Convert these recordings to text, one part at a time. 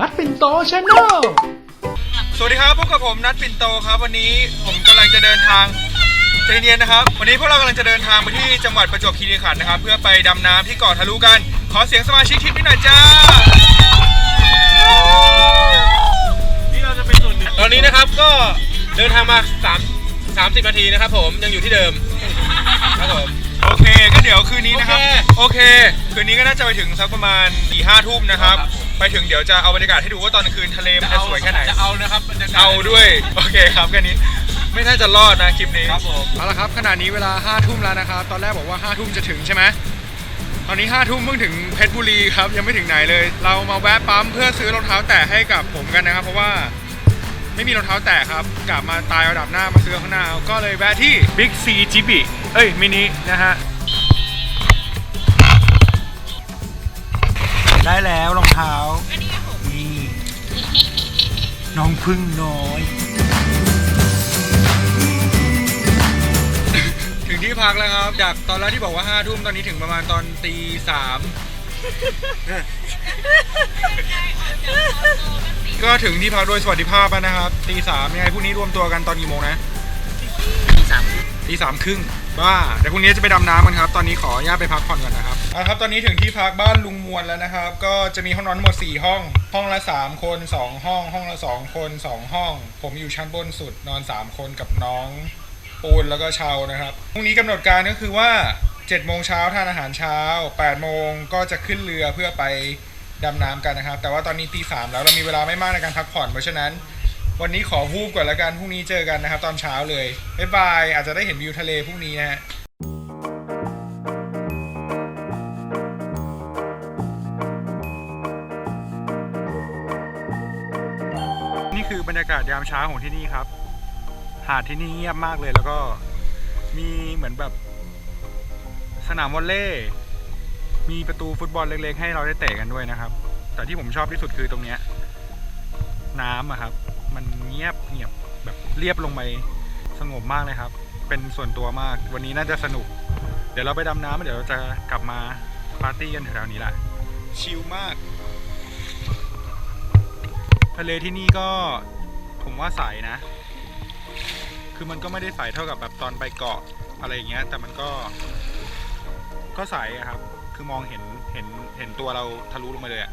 นัดปินโตชาแนลสวัสดีครับพบกับผมนัทปินโตครับ วันนี้ผมกำลังจะเดินทางใจเย็นนะครับ วันนี้พวกเรากำลังจะเดินทางไปที่จังหวัดประจวบคีรีขันธ์นะครับ เพื่อไปดำน้ำที่เกาะทะลุกัน ขอเสียงสมาชิกทริปนี้หน่อยจ้านี่เราจะเป็นส่วนหนึ่งตอนนี้นะครับก็เดินทางมา3 30นาทีนะครับ ผมยังอยู่ที่เดิมครับผม โอเคก็เดี๋ยวคืนนี้นะครับโอเคโอเค คืนนี้ก็น่าจะไปถึงสักประมาณสี่ห้าทุ่มนะครับ ครับผม ไปถึงเดี๋ยวจะเอาบรรยากาศให้ดูว่าตอนกลางคืนทะเลมันจะสวยแค่ไหน จะเอานะครับบรรยากาศเอาด้วย โอเคครับแค่นี้ ไม่น่าจะรอดนะคลิปนี้ ครับผม เอาละครับขณะนี้เวลา5้าทุ่มแล้วนะครับ ตอนแรกบอกว่า5้าทุ่มจะถึงใช่ไหมตอนนี้5้าทุ่มเพิ่งถึงเพชรบุรีครับ ยังไม่ถึงไหนเลย เรามาแวะปั๊มเพื่อซื้อรองเท้าแตะให้กับผมกันนะครับ เพราะว่า ไม่มีรองเท้าแตะครับ กลับมาตายระดับหน้ามาซื้อข้างหน้า ก็เลยแวะที่ Big C จิบิเอ้ยมินินะฮะ ได้แล้วรองเท้า นี่น้องพึ่งน้อย ถึงที่พักแล้วครับ จากตอนแรกที่บอกว่าห้าทุ่มตอนนี้ถึงประมาณตอนตีสาม ก็ถึงที่พักโดยสวัสดิภาพแล้วนะครับตีสามยังไงพรุ่งนี้รวมตัวกันตอนกี่โมงนะตีสามตีสามครึ่งบ้าเดี๋ยวพรุ่งนี้จะไปดำน้ำกันครับ ตอนนี้ขออนุญาตไปพักผ่อนก่อนนะครับเอาครับ ตอนนี้ถึงที่พักบ้านลุงมวลแล้วนะครับ ก็จะมีห้องนอนทั้งหมด4ห้อง ห้องละ 3 คน 2 ห้อง ห้องละ 2 คน 2 ห้อง ผมอยู่ชั้นบนสุดนอน 3 คนกับน้องปูนแล้วก็เชานะครับพรุ่งนี้กำหนดการก็คือว่า 7โมงเช้าทานอาหารเช้า8โมงก็จะขึ้นเรือเพื่อไปดำน้ำกันนะครับ แต่ว่าตอนนี้ตีสามแล้วเรามีเวลาไม่มากในการพักผ่อน เพราะฉะนั้น วันนี้ขอวูบก่อนละกันพรุ่งนี้เจอกันนะครับ ตอนเช้าเลยบ๊ายบายอาจจะได้เห็นวิวทะเลพรุ่งนี้นะฮะนี่คือบรรยากาศยามเช้าของที่นี่ครับ หาดที่นี่เงียบมากเลยแล้วก็มีเหมือนแบบ สนามวอลเลย์มีประตูฟุตบอลเล็กๆ ให้เราได้เตะกันด้วยนะครับ แต่ที่ผมชอบที่สุดคือตรงเนี้ย น้ำอะครับ มันเงียบเงียบแบบเรียบลงไปสงบมากเลยครับ เป็นส่วนตัวมากวันนี้น่าจะสนุก เดี๋ยวเราไปดำน้ำเดี๋ยวเราจะกลับมาปาร์ตี้กันแถวๆนี้แหละชิลมาก ทะเลที่นี่ก็ผมว่าใสนะ คือมันก็ไม่ได้ใสเท่ากับแบบตอนไปเกาะอะไรอย่างเงี้ย แต่มันก็ ก็ใสอะครับ คือมองเห็นเห็นเห็นตัวเราทะลุลงมาเลยอะ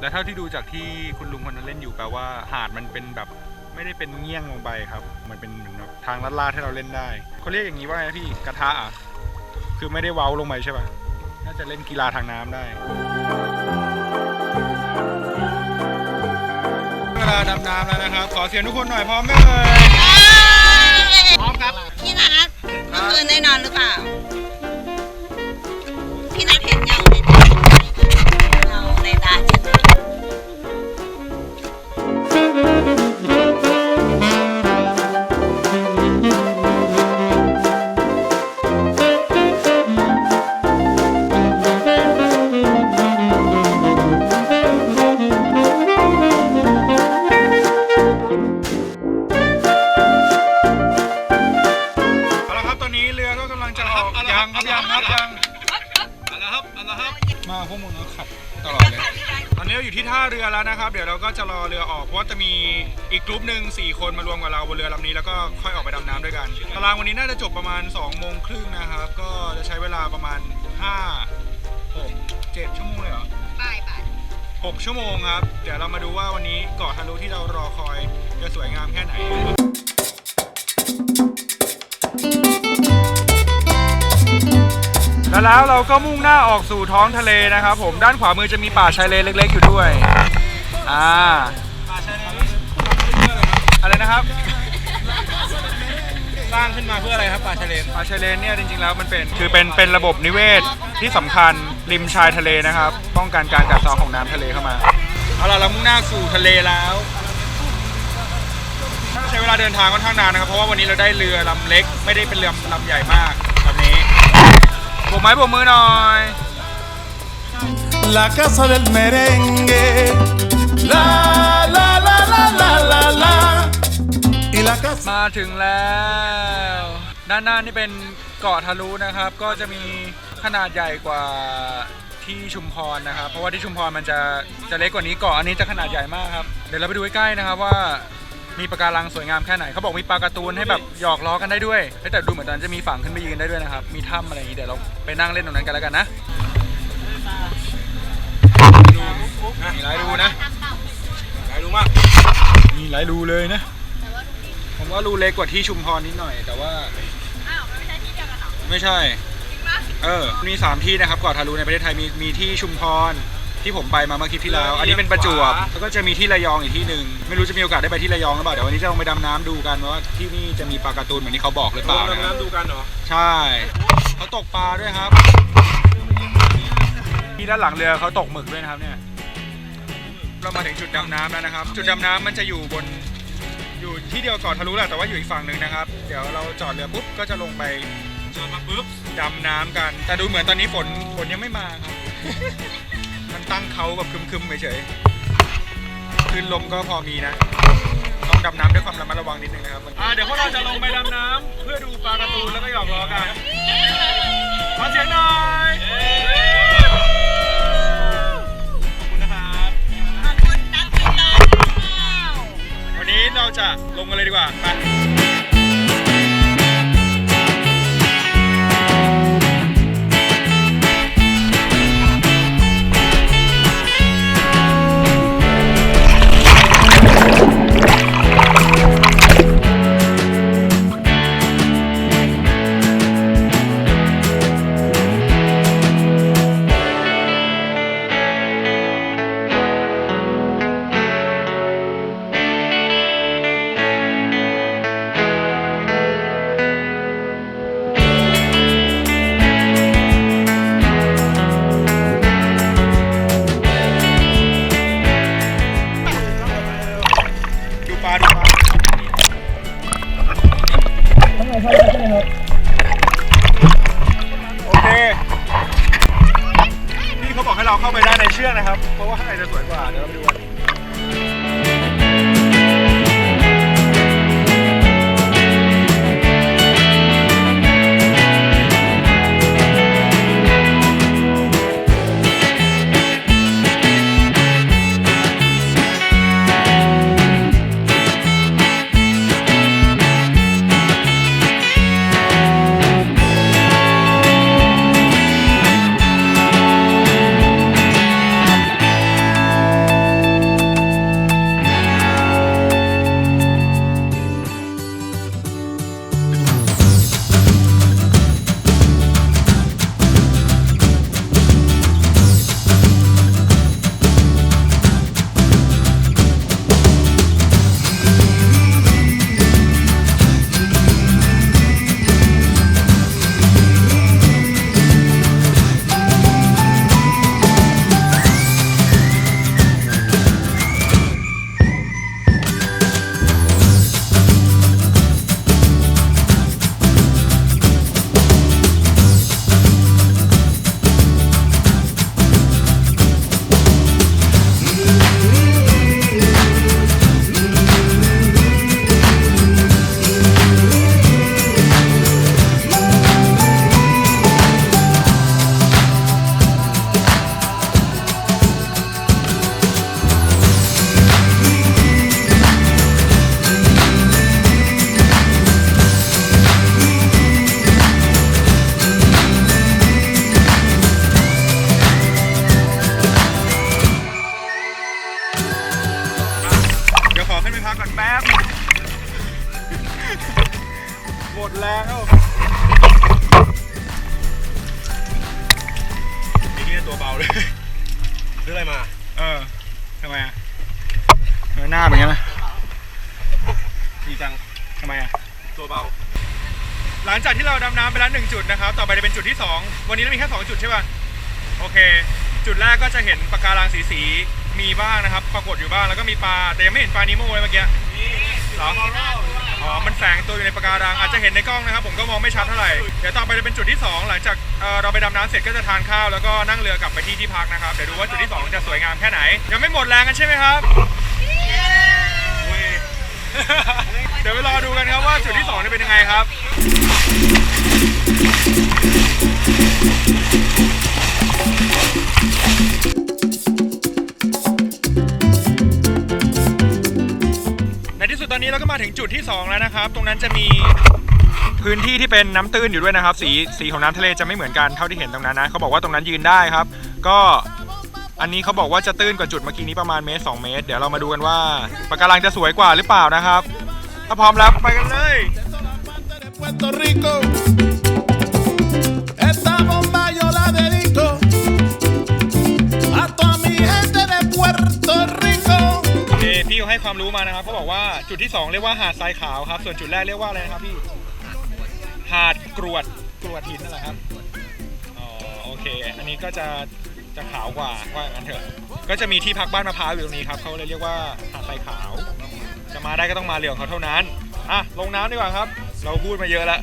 และเท่าที่ดูจากที่คุณลุงคนนั้นเล่นอยู่แปลว่าหาดมันเป็นแบบไม่ได้เป็นเงี้ยงลงไปครับ มันเป็นเหมือนแบบทางลาดๆให้เราเล่นได้เขาเรียกอย่างนี้ว่าไงพี่กระทะอะคือไม่ได้เว้าลงไปใช่ปะน่าจะเล่นกีฬาทางน้ำได้ เวลาดำน้ำแล้วนะครับ ขอเสียงทุกคนหน่อยพร้อมไหมเอ่ยพร้อมครับพี่นัทเมื่อคืนได้นอนหรือเปล่า จะรอเรือออกเพราะว่าจะมีอีกกลุ่มหนึ่งสี่คนมารวมกับเราบนเรือลำนี้แล้วก็ค่อยออกไปดำน้ำด้วยกันตารางวันนี้น่าจะจบประมาณ2องโมงครึ่งนะครับ ก็จะใช้เวลาประมาณ 5 6 7 ชั่วโมงเลยเหรอบายบาย6 ชั่วโมงครับ เดี๋ยวเรามาดูว่าวันนี้เกาะทะลุที่เรารอคอยจะสวยงามแค่ไหนแล้วแล้วเราก็มุ่งหน้าออกสู่ท้องทะเลนะครับผมด้านขวามือจะมีป่าชายเลนเล็ก ๆ อยู่ด้วย อ่าป่าชายเลนนี่อะไรนะครับ สร้างขึ้นมาเพื่ออะไรครับป่าชายเลน ป่าชายเลนเนี่ยจริงๆแล้วมันเป็นคือเป็นเป็นระบบนิเวศที่สำคัญริมชายทะเลนะครับ ป้องกันการกัดเซาะของน้ำทะเลเข้ามา เอาล่ะเรามุ่งหน้าสู่ทะเลแล้วใช้เวลาเดินทางค่อนข้างนานนะครับ เพราะว่าวันนี้เราได้เรือลำเล็ก ไม่ได้เป็นเรือลำใหญ่มากแบบนี้โบกไม้โบกมือหน่อย La casa del merengue. La, la, la, la, la, la, la. Y la casa. มาถึงแล้วด้านหน้านี่เป็นเกาะทะลุนะครับ ก็จะมีขนาดใหญ่กว่าทีที่ชุมพรนะครับ เพราะว่าที่ชุมพรมันจะจะเล็กกว่านี้เกาะอันนี้จะขนาดใหญ่มากครับ เดี๋ยวเราไปดูใกล้ๆนะครับว่ามีปะการังสวยงามแค่ไหนเขาบอกมีปลาการ์ตูนให้แบบหยอกล้อกันได้ด้วยเฮ้ยแต่ดูเหมือนตอนนนจะมีฝั่งขึ้นไปยืนได้ด้วยนะครับ มีถ้ำอะไรอย่างนี้เดี๋ยวเราไปนั่งเล่นตรงนั้นกันแล้วกันนะมีหลายรูนะหลายรู มากมีหลายรูเลยนะผมว่ารูเล็กกว่าที่ชุมพรนิดหน่อย แต่ว่าอ้าวมันไม่ใช่ที่เดียวกันเหรอไม่ใช่ จริงปะเออ มีสามที่นะครับเกาะทารูในประเทศไทยมีมีที่ชุมพรที่ผมไปมาเมื่อคลิปที่แล้ว อันนี้เป็นประจวบ แล้วก็จะมีที่ระยองอีกที่หนึ่ง ไม่รู้จะมีโอกาสได้ไปที่ระยองหรือเปล่า เดี๋ยววันนี้จะลงไปดำน้ำดูกันว่าที่นี่จะมีปลาการ์ตูนเหมือนที่เขาบอกหรือเปล่านะครับน้ำดูกันเหรอ ใช่ เขาตกปลาด้วยครับ ที่ด้านหลังเรือเขาตกหมึกด้วยนะครับเนี่ย เรามาถึงจุดดำน้ำแล้วนะครับ จุดดำน้ำมันจะอยู่บนอยู่ที่เดียวก่อนทะลุแหละแต่ว่าอยู่อีกฝั่งหนึ่งนะครับ เดี๋ยวเราจอดเรือปุ๊บก็จะลงไปจอดมาปุ๊บดำน้ำกัน แต่ดูเหมือนตอนนี้ฝนฝนยังไม่มาครับ มันตั้งเขาแบบครึมๆเฉยๆคลื่นลมก็พอมีนะต้องดำน้ำด้วยความระมัดระวังนิดนึงนะครับอ่าเดี๋ยวพวกเราจะลงไปดำน้ำเพื่อดูปลาการ์ตูนแล้วก็หยอกล้อกันขอเสียงหน่อย นี้เราจะลงกันเลยดีกว่าไป งจากที่เราดำน้ำไปแล้วหนึ่งจุดนะครับ ต่อไปจะเป็นจุดที่สองวันนี้เรามีแค่สองจุดใช่ป่ะ โอเค จุดแรกก็จะเห็นปะการังสีสีๆมีบ้างนะครับ ปรากฏอยู่บ้าง แล้วก็มีปลา แต่ยังไม่เห็นปลานิโมเลยเมื่อกี้เหรอ อ๋อ มันแฝงตัวอยู่ในปะการัง อาจจะเห็นในกล้องนะครับ ผมก็มองไม่ชัดเท่าไหร่ เดี๋ยวต่อไปจะเป็นจุดที่สองหลังจากเอ่อเราไปดำน้ำเสร็จก็จะทานข้าว แล้วก็นั่งเรือกลับไปที่ที่พักนะครับ เดี๋ยวดูว่าจุดที่สองจะสวยงามแค่ไหน ยังไม่หมดแรงกันใช่ไหมครับอุ้ยเดี๋ยวไปรอดูกันครับว่าจุดที่สองจะเป็นยังไงครับ นี้เราก็มาถึงจุดที่ 2 แล้วนะครับ ตรงนั้นจะมีพื้นที่ที่เป็นน้ำตื้นอยู่ด้วยนะครับ สีสีของน้ำทะเลจะไม่เหมือนกันเท่าที่เห็นตรงนั้นนะเขาบอกว่าตรงนั้นยืนได้ครับ ก็อันนี้เขาบอกว่าจะตื้นกว่าจุดเมื่อกี้นี้ประมาณเมตร2เมตร เดี๋ยวเรามาดูกันว่าปะการังจะสวยกว่าหรือเปล่านะครับ ถ้าพร้อมแล้วไปกันเลย ความรู้มานะครับเขาบอกว่าจุดที่ 2 เรียกว่าหาดทรายขาวครับ ส่วนจุดแรกเรียกว่าอะไรนะครับพี่หาดกรวดกรวดหินนั่นแหละครับอ๋อโอเค อันนี้ก็จะจะขาวกว่าว่างั้นเถอะ ก็จะมีที่พักบ้านมะพร้าวอยู่ตรงนี้ครับเขาเลยเรียกว่าหาดทรายขาว จะมาได้ก็ต้องมาเรือของเขาเท่านั้นอะลงน้ำดีกว่าครับ เราพูดมาเยอะแล้ว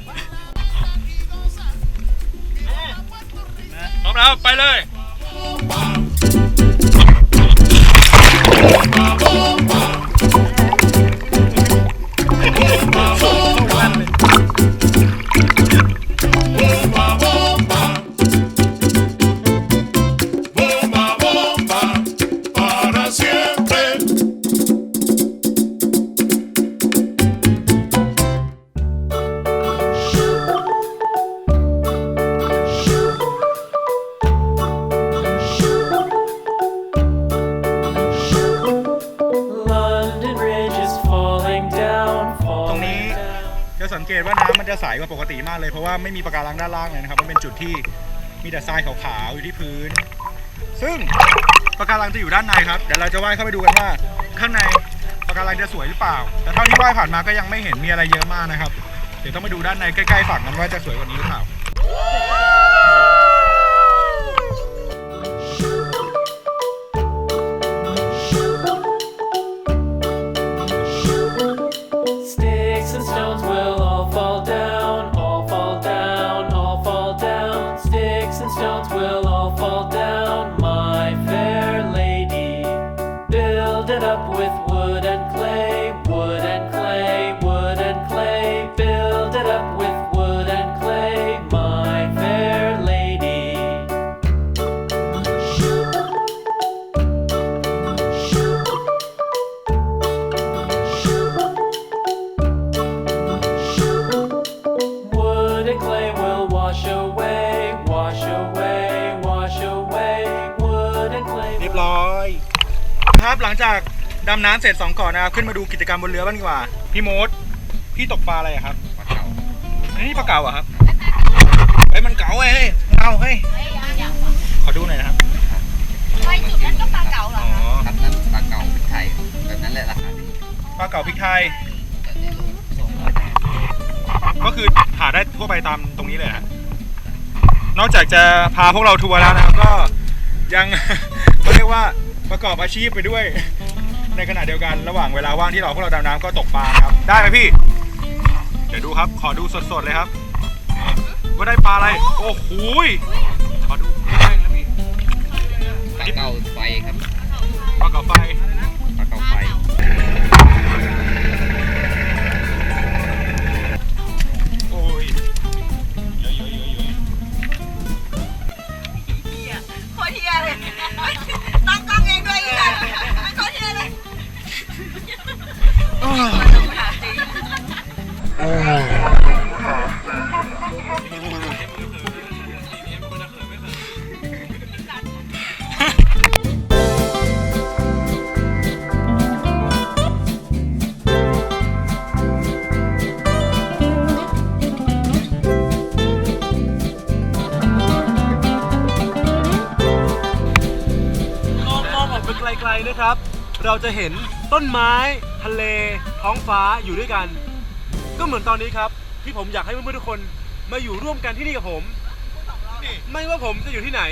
พร้อมแล้วไปเลย จะสังเกตว่าน้ำมันจะใสกว่าปกติมากเลย เพราะว่าไม่มีปะการังด้านล่างเลยนะครับมันเป็นจุดที่มีแต่ทรายขาวๆอยู่ที่พื้น ซึ่งปะการังจะอยู่ด้านในครับเดี๋ยวเราจะว่ายเข้าไปดูกันว่าข้างในปะการังจะสวยหรือเปล่า แต่เท่าที่ว่ายผ่านมาก็ยังไม่เห็นมีอะไรเยอะมากนะครับ เดี๋ยวต้องไปดูด้านในใกล้ๆฝั่งนั้นว่าจะสวยกว่านี้หรือเปล่า เรียบร้อย ครับหลังจากดำน้ำเสร็จสองเกาะนะครับขึ้นมาดูกิจกรรมบนเรือบ้างดีกว่า พี่โมดพี่ตกปลาอะไรอะครับปลาเก๋าอันนี้ปลาเก๋าเหรอะครับเฮ้ยมันเก๋าเว้ยเฮ้ยเอาเฮ้ยขอดูหน่อยนะครับไปจุดนั้นก็ปลาเก๋าเหรออ๋อคะครับนั่นปลาเก่าพริกไทยแบบนั้นแหละราคาดีปลาเก๋าพริกไทย ก็คือหาได้ทั่วไปตามตรงนี้เลยฮะ นอกจากจะพาพวกเราทัวร์แล้วนะครับก็ยัง เขาเรียกว่าประกอบอาชีพไปด้วย ในขณะเดียวกันระหว่างเวลาว่างที่เราพวกเราดำน้ำก็ตกปลานะครับ ได้ไหมพี่ เดี๋ยวดูครับ ขอดูสดๆเลยครับ ว่าได้ปลาอะไร โอ้โหยขอดูได้นะพี่ปลาเก่าไฟครับ ปลาเก๋าไฟ ไปไกลๆนะครับ เราจะเห็นต้นไม้ทะเล ท้องฟ้าอยู่ด้วยกัน ก็เหมือนตอนนี้ครับ ที่ผมอยากให้เพื่อนๆทุกคนมาอยู่ร่วมกันที่นี่กับผม ไม่ว่าผมจะอยู่ที่ไหน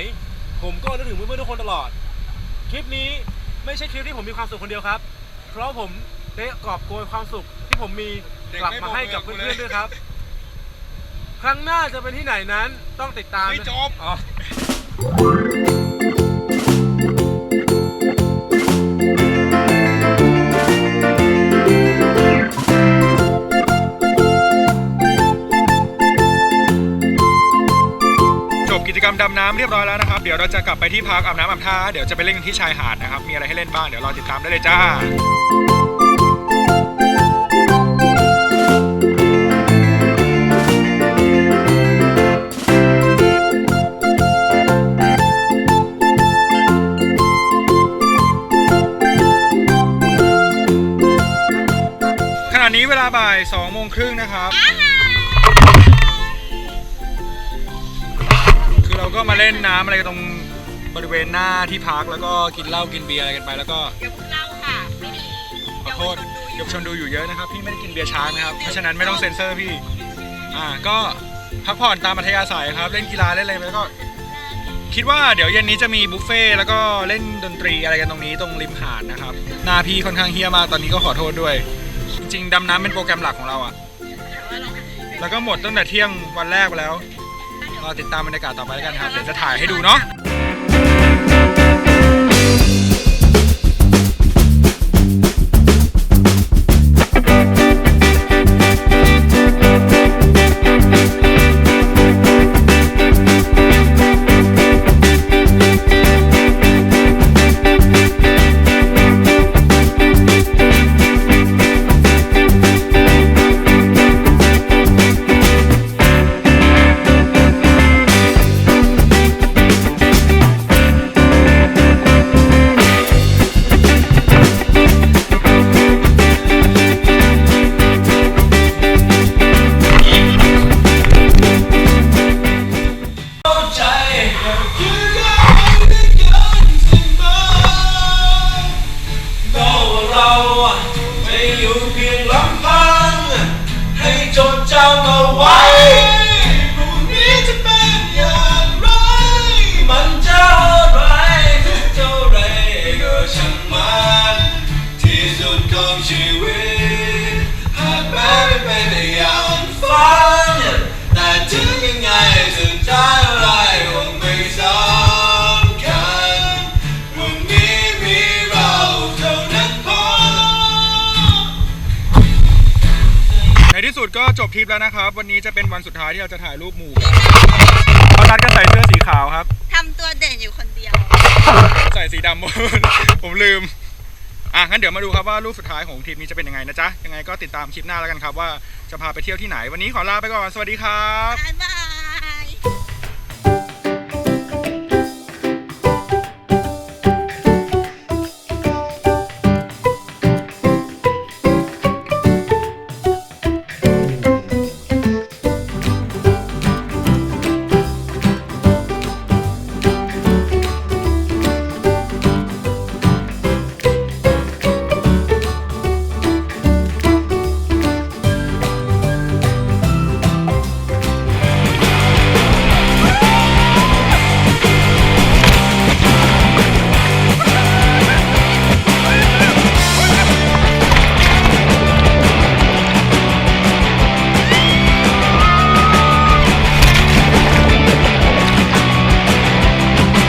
ผมก็นึกถึงเพื่อนๆทุกคนตลอด คลิปนี้ไม่ใช่คลิปที่ผมมีความสุขคนเดียวครับ เพราะผมได้กอบโกยความสุขที่ผมมีกลับมาให้กับเพื่อนๆด้วยครับ ครั้งหน้าจะเป็นที่ไหนนั้นต้องติดตามไม่จบอ๋อ รรมดำน้ำเรียบร้อยแล้วนะครับ เดี๋ยวเราจะกลับไปที่พักอาบน้ำอาบท่า เดี๋ยวจะไปเล่นที่ชายหาดนะครับ มีอะไรให้เล่นบ้าง เดี๋ยวรอติดตามได้เลยจ้าขณะนี้เวลาบ่าย2โมงครึ่งนะครับ ก็มาเล่นน้ำอะไรกันตรงบริเวณหน้าที่พักแล้วก็กินเหล้ากินเบียร์อะไรกันไป แล้วก็เดี๋ยวพวกเราค่ะไม่มีขอโทษเยาวชนดูอยู่เยอะนะครับพี่ไม่ได้กินเบียร์ช้างนะครับเพราะฉะนั้นไม่ต้องเซ็นเซอร์พี่อ่าก็พักผ่อนตามอัธยาศัยครับเล่นกีฬาเล่นอะไรไปแล้วก็ คิดว่าเดี๋ยวเย็นนี้จะมีบุฟเฟ่ต์แล้วก็เล่นดนตรีอะไรกันตรงนี้ตรงริมหาดนะครับหนาพี่ค่อนข้างเฮี้ยมากตอนนี้ก็ขอโทษด้วย จริงๆดำน้ำเป็นโปรแกรมหลักของเราอะ แล้วก็หมดตั้งแต่เที่ยงวันแรกไปแล้ว รอติดตามบรรยากาศต่อไปแล้วกันครับ เดี๋ยวจะถ่ายให้ดูเนาะ จบทริปแล้วนะครับ วันนี้จะเป็นวันสุดท้ายที่เราจะถ่ายรูปหมู่กันเขานัดกันใส่เสื้อสีขาวครับ ทำตัวเด่นอยู่คนเดียว ใส่สีดำผมลืม อะงั้นเดี๋ยวมาดูครับว่ารูปสุดท้ายของทริปนี้จะเป็นยังไงนะจ๊ะ ยังไงก็ติดตามคลิปหน้าแล้วกันครับว่าจะพาไปเที่ยวที่ไหน วันนี้ขอลาไปก่อน สวัสดีครับ บ๊ายบาย